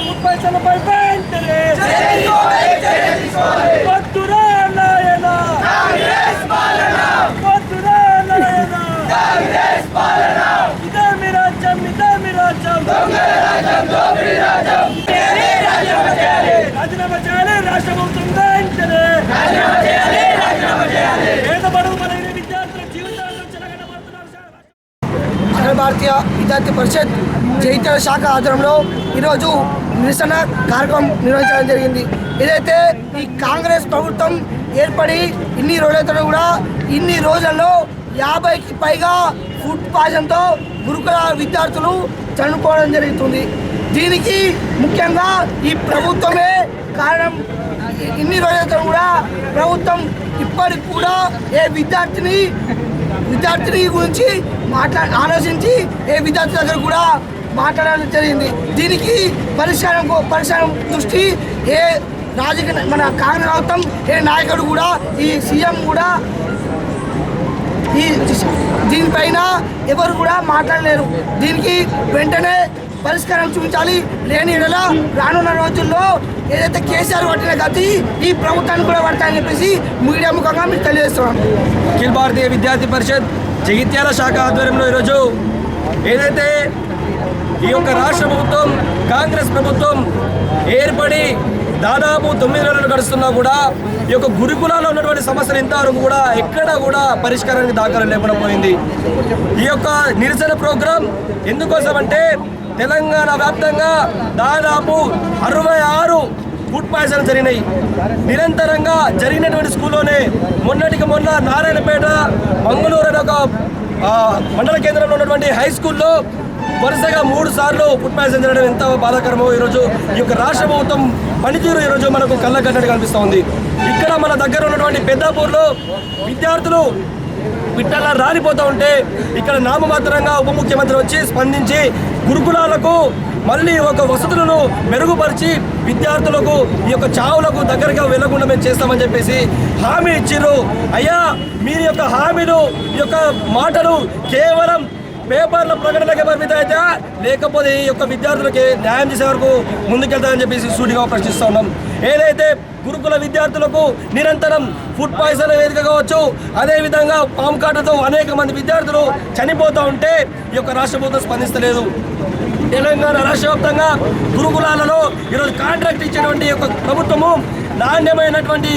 గురుకులాల్లో జరుగుతున్న ఫుడ్ పాయిజన్లపై వెంటనే వద్దురా నాయన వద్దురా నాయన ఇదే మీ రాజ్యం ఇదే మీ రాజ్యం రాజీనామా చేయాలి రాష్ట్ర ప్రభుత్వం వెంటనే పేద బడుగు బలైన విద్యార్థుల జీవితాలను చెలగడబడుతున్నారు సార్. అఖిల భారతీయ విద్యార్థి పరిషత్ జైత్య శాఖ ఆధ్వర్యంలో ఈరోజు నిరసన కార్యక్రమం నిర్వహించడం జరిగింది. ఏదైతే ఈ కాంగ్రెస్ ప్రభుత్వం ఏర్పడి ఇన్ని రోజులతో కూడా ఇన్ని రోజుల్లో యాభైకి పైగా ఫుడ్ పాయిజన్తో గురుకుల విద్యార్థులు చనిపోవడం జరుగుతుంది. దీనికి ముఖ్యంగా ఈ ప్రభుత్వమే కారణం. ఇన్ని రోజులతో కూడా ప్రభుత్వం ఇప్పటికి కూడా ఏ విద్యార్థిని విద్యార్థిని గురించి మాట్లా ఆలోచించి ఏ విద్యార్థి దగ్గర కూడా మాట్లాడడం జరిగింది. దీనికి పరిష్కారం పరిష్కారం దృష్టి ఏ రాజకీయ మన కాంగ్రెస్ ప్రభుత్వం ఏ నాయకుడు కూడా ఈ సీఎం కూడా ఈ దీనిపైన ఎవరు కూడా మాట్లాడలేరు. దీనికి వెంటనే పరిష్కారం చూపించాలి. లేని ఎడల రానున్న రోజుల్లో ఏదైతే కేసీఆర్ పట్టిన గతి ఈ ప్రభుత్వానికి కూడా పడతాయని చెప్పేసి మీడియా ముఖంగా మీకు తెలియజేస్తున్నాం అఖిల భారతీయ విద్యార్థి పరిషత్ జగిత్యాల శాఖ ఆధ్వర్యంలో ఈరోజు ఏదైతే ఈ యొక్క రాష్ట్ర ప్రభుత్వం కాంగ్రెస్ ప్రభుత్వం ఏర్పడి దాదాపు తొమ్మిది నెలలు గడుస్తున్నా కూడా ఈ యొక్క గురుకులాల్లో ఉన్నటువంటి సమస్యలు ఇంతవరకు కూడా ఎక్కడ కూడా పరిష్కారానికి దాఖలు లేకుండా పోయింది. ఈ యొక్క నిరసన ప్రోగ్రాం ఎందుకోసమంటే తెలంగాణ వ్యాప్తంగా దాదాపు అరవై ఆరు ఫుడ్ పాయిజన్ జరిగినాయి. నిరంతరంగా జరిగినటువంటి స్కూల్లోనే మొన్నటికి మొన్న నారాయణపేట మంగళూరు అనే ఒక మండల కేంద్రంలో ఉన్నటువంటి హై స్కూల్లో వరుసగా మూడు సార్లు ఫుడ్ పాయిజన్ జరగడం ఎంత బాధాకరమో ఈరోజు ఈ యొక్క రాష్ట్ర ప్రభుత్వం పనితీరు ఈరోజు మనకు కళ్ళ కనిపిస్తోంది కనిపిస్తూ ఉంది. ఇక్కడ మన దగ్గర ఉన్నటువంటి పెద్దాపూర్లో విద్యార్థులు పిట్టలా రాలిపోతూ ఉంటే ఇక్కడ నామమాత్రంగా ఉప ముఖ్యమంత్రి వచ్చి స్పందించి గురుకులాలకు మళ్ళీ ఒక వసతులను మెరుగుపరిచి విద్యార్థులకు ఈ యొక్క చావులకు దగ్గరగా వెళ్ళకుండా మేము చేస్తామని చెప్పేసి హామీ ఇచ్చిర్రు అయ్యా మీ యొక్క హామీలు ఈ యొక్క మాటలు కేవలం పేపర్ల ప్రకటనకే పరిమితం అయితే లేకపోతే ఈ యొక్క విద్యార్థులకి న్యాయం చేసే వరకు ముందుకెళ్తామని చెప్పేసి సూటిగా ప్రశ్నిస్తూ ఉన్నాం. ఏదైతే గురుకుల విద్యార్థులకు నిరంతరం ఫుడ్ పాయిజన్ వేదిక కావచ్చు అదేవిధంగా పాము కాటతో అనేక మంది విద్యార్థులు చనిపోతూ ఉంటే ఈ యొక్క రాష్ట్ర ప్రభుత్వం స్పందిస్తలేదు. తెలంగాణ రాష్ట్ర వ్యాప్తంగా గురుకులాలలో ఈరోజు కాంట్రాక్ట్ ఇచ్చేటువంటి యొక్క ప్రభుత్వము నాణ్యమైనటువంటి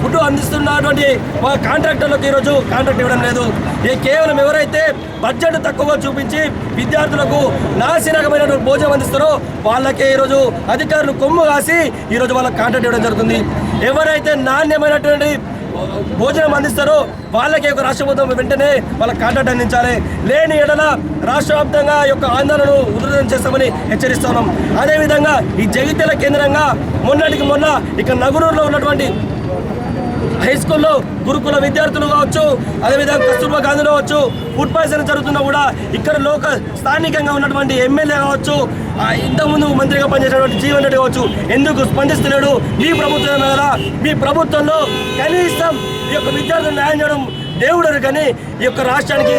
ఫుడ్ అందిస్తున్నటువంటి మా కాంట్రాక్టర్లకు ఈరోజు కాంట్రాక్ట్ ఇవ్వడం లేదు. ఈ కేవలం ఎవరైతే బడ్జెట్ తక్కువగా చూపించి విద్యార్థులకు నాసిరకమైనటువంటి భోజనం అందిస్తారో వాళ్ళకే ఈరోజు అధికారులు కొమ్ము కాసి ఈరోజు వాళ్ళకి కాంట్రాక్ట్ ఇవ్వడం జరుగుతుంది. ఎవరైతే నాణ్యమైనటువంటి భోజనం అందిస్తారో వాళ్ళకి ఒక రాష్ట్ర ప్రభుత్వం వెంటనే వాళ్ళకి కాంట్రాక్ట్ అందించాలి. లేని ఎడల రాష్ట్ర వ్యాప్తంగా యొక్క ఆందోళనను ఉధృతం చేస్తామని హెచ్చరిస్తున్నాం అదేవిధంగా ఈ జగిత్యాల కేంద్రంగా మొన్నటికి మొన్న ఇక్కడ నగరూరులో ఉన్నటువంటి హై స్కూల్లో గురుకుల విద్యార్థులు కావచ్చు అదేవిధంగా కస్తూర్బా గాంధీలో కావచ్చు ఫుడ్ పాయిజన్ జరుగుతున్నా కూడా ఇక్కడ లోక స్థానికంగా ఉన్నటువంటి ఎమ్మెల్యే కావచ్చు ఇంతకుముందు మంత్రిగా పనిచేసినటువంటి జీవన్ రెడ్డి కావచ్చు ఎందుకు స్పందిస్తున్నాడు మీ ప్రభుత్వం కదా మీ ప్రభుత్వంలో కనీసం ఈ యొక్క విద్యార్థులు న్యాయం చేయడం దేవుడు కానీ ఈ యొక్క రాష్ట్రానికి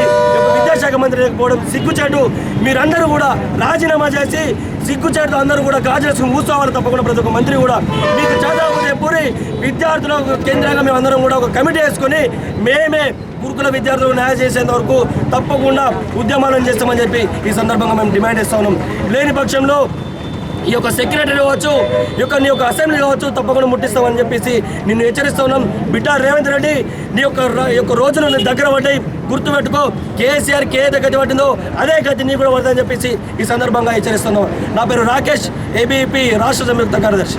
విద్యాశాఖ మంత్రి లేకపోవడం సిగ్గుచాటు. మీరందరూ కూడా రాజీనామా చేసి సిగ్గుచాటుతో అందరూ కూడా గాజులేసుకుని కూర్చోవాలి తప్పకుండా ప్రతి ఒక్క మంత్రి కూడా. మీకు చదవకపోతే విద్యార్థుల కేంద్రంగా మేము అందరం కూడా ఒక కమిటీ వేసుకొని మేమే గురుకుల విద్యార్థులకు న్యాయం చేసేంత వరకు తప్పకుండా ఉద్యమాలను చేస్తామని చెప్పి ఈ సందర్భంగా మేము డిమాండ్ చేస్తా ఉన్నాం. లేని పక్షంలో ఈ యొక్క సెక్రటరీ కావచ్చు ఈ యొక్క నీ యొక్క అసెంబ్లీ కావచ్చు తప్పకుండా ముట్టిస్తామని చెప్పేసి నిన్ను హెచ్చరిస్తా ఉన్నాం. రేవంత్ రెడ్డి నీ యొక్క యొక్క రోజులు దగ్గర పడ్డాయి. గుర్తుపెట్టుకో కేసీఆర్ కే గతి పట్టిందో అదే గతి నీ కూడా పడుతుందని చెప్పేసి ఈ సందర్భంగా హెచ్చరిస్తున్నాం. నా పేరు రాకేష్ ఏబీపీ రాష్ట్ర సంయుక్త కార్యదర్శి.